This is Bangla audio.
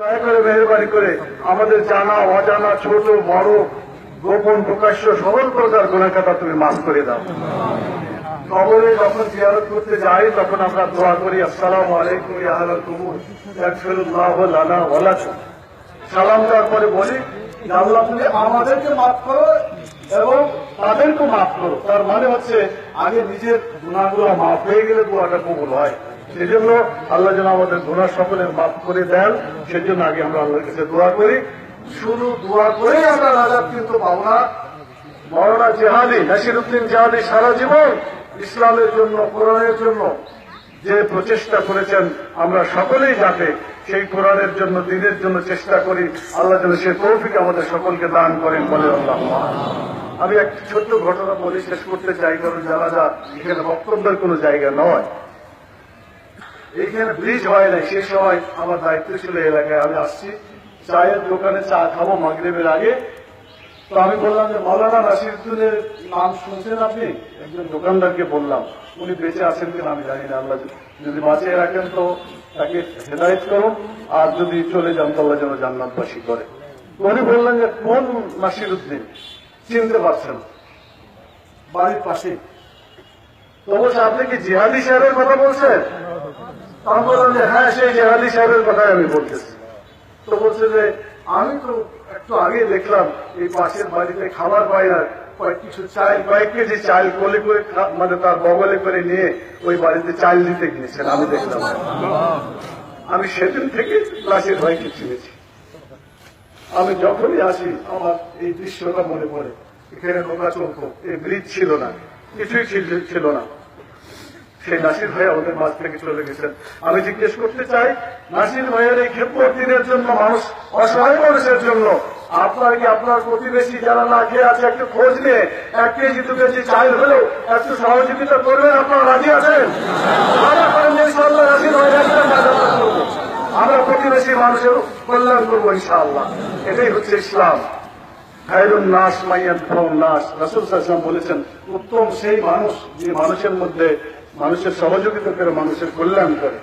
দয়া করে মেহরবানি করে আমাদের জানা, অজানা, ছোট, বড়, গোপন, প্রকাশ্য সকল প্রকার গুণাকাতা তুমি মাফ করে দাও। কবরে যখন জিয়ারত করতে যাই, তখন আমরা দোয়া করি, আসসালামু আলাইকুম সালাম দেওয়ার পরে বলি আল্লাহ, তুমি আমাদেরকে মাফ করো এবং তাদেরকে মাফ করো। তার মানে হচ্ছে আগে নিজের গুণাগুলো মাফ হয়ে গেলে দোয়াটা কবুল হয়। সেজন্য আল্লাহ যেন আমাদের গুণা সকলের মাফ করে দেন, সেজন্য আগে আমরা আল্লাহর কাছে দোয়া করি। শুধু দোয়া করেই আমরা রাজার কিন্তু পাবো না, মৌলানা জেহাদি নাসির উদ্দিন জেহাদি সারা জীবন ইসলামের জন্য, কোরআনের জন্য যে প্রচেষ্টা করেছেন, আমরা সকলেই যাতে সেই কোরআনের জন্য, দিনের জন্য চেষ্টা করি। আল্লাহ যেন সে তৌফিক আমাদের সকলকে দান করেন বলে আল্লাহ আমি একটি ছোট্ট ঘটনা বলে, শেষ করতে চাই, কারণ যারা যা এখানে বক্তব্যের কোনো জায়গা নয়। এইখানে ব্রিজ হয় না সে সময় আমার দায়িত্ব ছিল এলাকায়, আমি আসছি। চায়ের দোকানে চা খাব মাগরেবের আগে। তো আমি বললাম যে মৌলানা নাসিরুদ্দিনের নাম শুনছেন আপনি? একজন দোকানদারকে বললাম। উনি বেঁচে আছেন কিনা আমি জানি না, আল্লাহ যদি বাঁচিয়ে রাখেন তো তাকে হেদায়ত করুন, আর যদি চলে যান তো আল্লাহ যেন জান্নাতবাসী করে। উনি বললেন যে, কোন নাসিরুদ্দিন? চিনতে পারছেন বাড়ির পাশে তো বলছে আপনি কি জিহাদি সাহেবের কথা বলছেন? বললাম যে হ্যাঁ সেই সাহেবের কথাই আমি যে, আমি তো একটু আগে দেখলাম, এই পাশের বাড়িতে খাবার পাই না কিছু চাল করে মানে তার বগলে করে নিয়ে ওই বাড়িতে চাল দিতে গিয়েছেন, আমি দেখলাম। আমি সেদিন থেকে ক্লাসের ভাইকে চিনেছি। আমি যখনই আসি, আমার এই দৃশ্যটা মনে পড়ে। এখানে নৌকা চলতো এই ব্রিজ ছিল না, কিছুই ছিল না। সেই নাসির ভাই আমাদের মাঝ থেকে চলে গেছেন। আমি জিজ্ঞেস করতে চাই, নাসির ভাইয়ের এই ক্ষেত্র দিনের জন্য মানুষ, অসহায় মানুষের জন্য আপনার কি আপনার প্রতিবেশী যারা না খেয়ে আছে একটু খোঁজ নিয়ে, এক কেজি, দু কেজি চাল হলেও একটু সহযোগিতা করবেন? আপনারা রাজি আছেন? আমরা প্রতিবেশী মানুষের কল্যাণ করব, ইনশাআল্লাহ। এটাই হচ্ছে ইসলাম। খায়রুন নাস মাইয়াদ নাস। রাসুল সাল্লাম বলেছেন, উত্তম সেই মানুষ যে মানুষের মধ্যে মানুষের সহযোগিতা করে, মানুষের কল্যাণ করে।